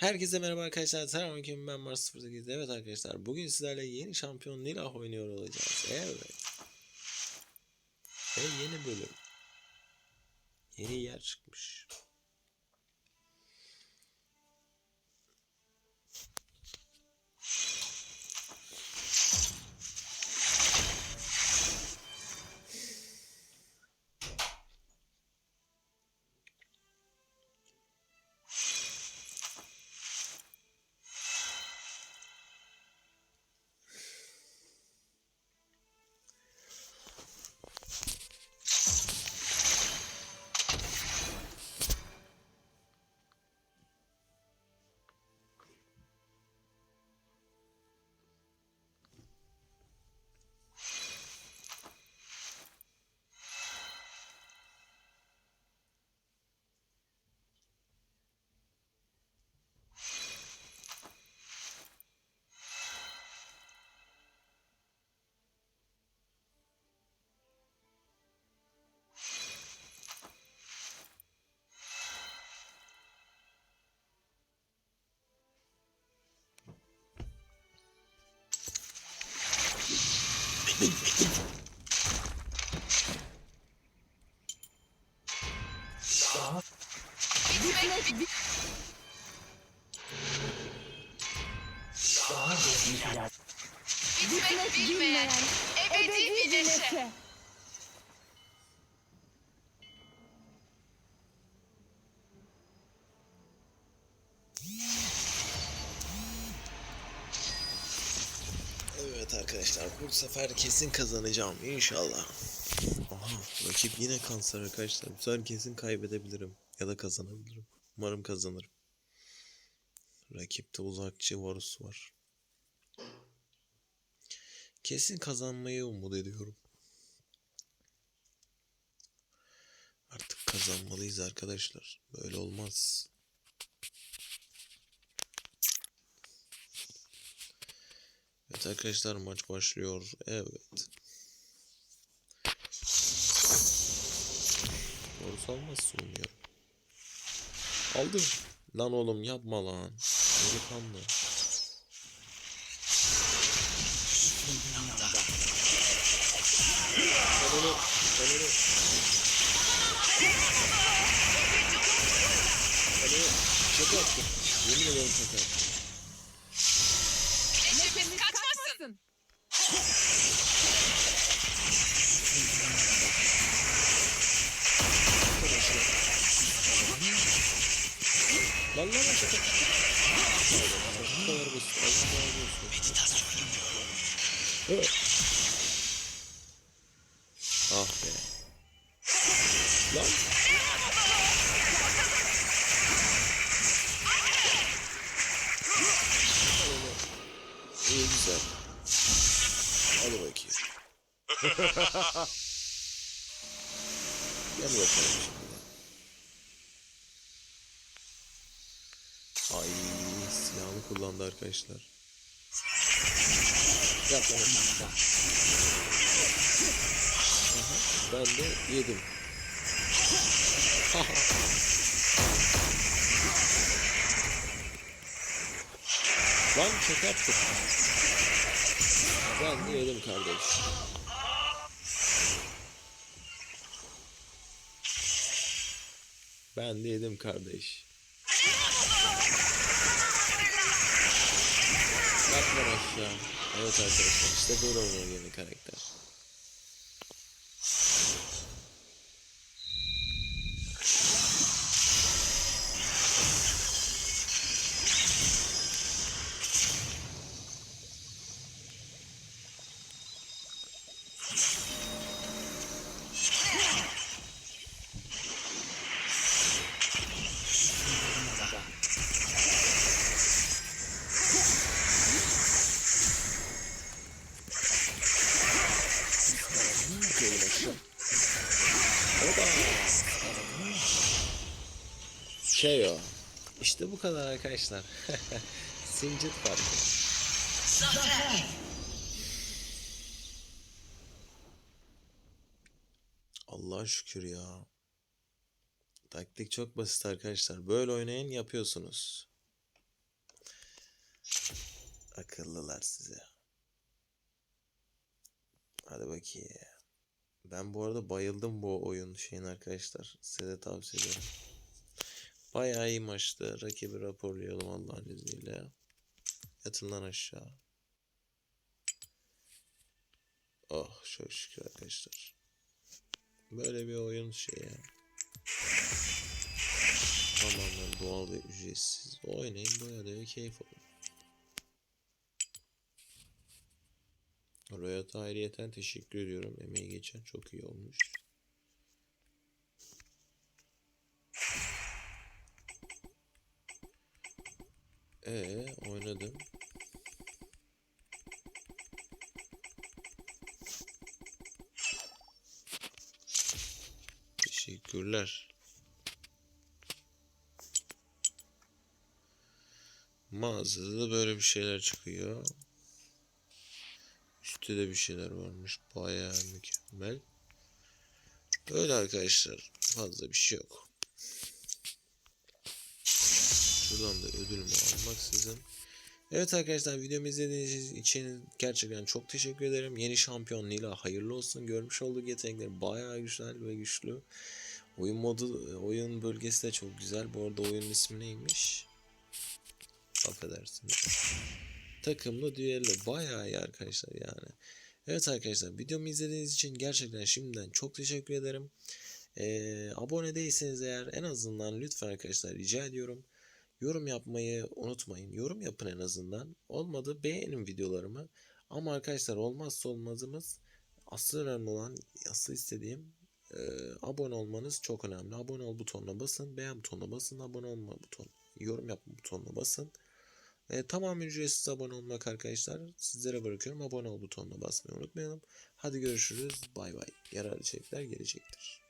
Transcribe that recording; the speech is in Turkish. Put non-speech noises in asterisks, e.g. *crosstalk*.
Herkese merhaba arkadaşlar. Selamünaleyküm. Ben Mars 08. Evet arkadaşlar. Bugün sizlerle yeni şampiyon Nilah oynuyor olacağız. Evet. Ve yeni bölüm. Yeni yer çıkmış. Bitmek bilmeyen ebedi bir neşe. Evet arkadaşlar. Bu sefer kesin kazanacağım. inşallah. Aha. Rakip yine kanser arkadaşlar. Bu sefer kesin kaybedebilirim. Ya da kazanabilirim. Umarım kazanırım. Rakipte uzakçı Varus var. Kesin kazanmayı umut ediyorum. Artık kazanmalıyız arkadaşlar. Böyle olmaz. Evet arkadaşlar maç başlıyor. Evet. Doğrusu almazsın ya. Aldım. Lan oğlum yapma lan. Delikanlı. Ben onu, ben onu... Ben onu şaka yaptım. Yemin ederim şaka yaptım. Lan şaka. Bu kadar basit. Allah razı olsun. Evet. Ah be. Lan. İyi güzel. Hadi bakayım. *laughs* Gel bakalım Ay silahını kullandı arkadaşlar. Yapma. Ben de yedim. *laughs* Lan yaptım. Ben de yedim kardeş. Ben de yedim kardeş. Aşağı. Evet arkadaşlar işte böyle oynuyor yeni karakter. Şey o. İşte bu kadar arkadaşlar. *laughs* Sincit farkı. Allah'a şükür ya. Taktik çok basit arkadaşlar. Böyle oynayın yapıyorsunuz. Akıllılar size. Hadi bakayım. Ben bu arada bayıldım bu oyun şeyin arkadaşlar. Size de tavsiye ederim. Bayağı iyi maçtı. Rakibi raporlayalım Allah'ın izniyle. Yatın lan aşağı. Oh çok şükür arkadaşlar. Böyle bir oyun şey ya. Tamamen doğal ve ücretsiz. Oynayın böyle ve keyif alın. Royat'a ayrıyeten teşekkür ediyorum. Emeği geçen çok iyi olmuş. Ee oynadım. Teşekkürler. Mağazada da böyle bir şeyler çıkıyor. Üstte de bir şeyler varmış. Bayağı mükemmel. Öyle arkadaşlar. Fazla bir şey yok. Şuradan da ödülümü almaksızın. Evet arkadaşlar videomu izlediğiniz için gerçekten çok teşekkür ederim. Yeni şampiyon Nila hayırlı olsun. Görmüş olduğu yetenekleri bayağı güzel ve güçlü. Oyun modu, oyun bölgesi de çok güzel. Bu arada oyunun ismi neymiş? Affedersiniz. Takımlı düello bayağı iyi arkadaşlar yani. Evet arkadaşlar videomu izlediğiniz için gerçekten şimdiden çok teşekkür ederim. Ee, abone değilseniz eğer en azından lütfen arkadaşlar rica ediyorum. Yorum yapmayı unutmayın. Yorum yapın en azından. Olmadı beğenin videolarımı. Ama arkadaşlar olmazsa olmazımız asıl önemli olan asıl istediğim e, abone olmanız çok önemli. Abone ol butonuna basın. Beğen butonuna basın. Abone olma butonu. Yorum yapma butonuna basın. E, tamamen ücretsiz abone olmak arkadaşlar. Sizlere bırakıyorum. Abone ol butonuna basmayı unutmayalım. Hadi görüşürüz. Bay bay. Yararlı içerikler gelecektir.